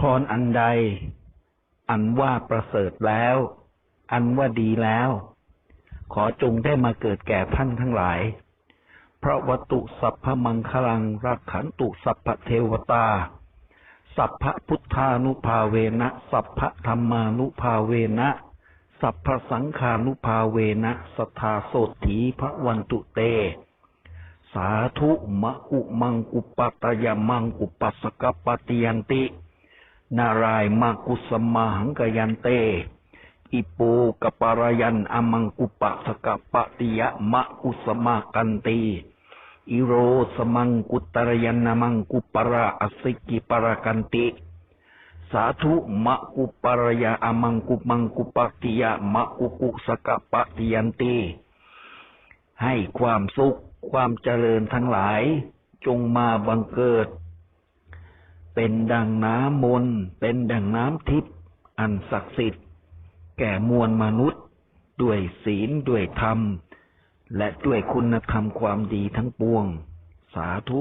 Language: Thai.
พรอันใด อันว่าประเสริฐแล้ว อันว่าดีแล้ว ขอจงได้มาเกิดแก่ท่านทั้งหลาย พระวัตุสัพพมังคลังรักขันตุสัพพเทวตา สัพพพุทธานุภาเวนะ สัพพธรรมานุภาเวนะ สัพพสังขานุภาเวนะสทธาโสถีพระวันตุเต สาธุมะอุมังกุปตยมังกุปัสสกปฏิยันติ นารายมากุสมาหังกยันเต อิปูกปารยันอมังกุปะสกปะติยะมะกุสมากันตีอิโรสมังกุตรยันนมังกุปราอสิกิปรากันติ สาธุมะกุปารยาอมังกุมังกุปะติยะมะกุกุสกปะติยันตีให้ความสุขความเจริญทั้งหลาย จงมาบังเกิด เป็นดังน้ำมนต์เป็นดังน้ำทิพย์อันศักดิ์สิทธิ์ แก่มวลมนุษย์ ด้วยศีลด้วยธรรม และด้วยคุณธรรมความดีทั้งปวง สาธุ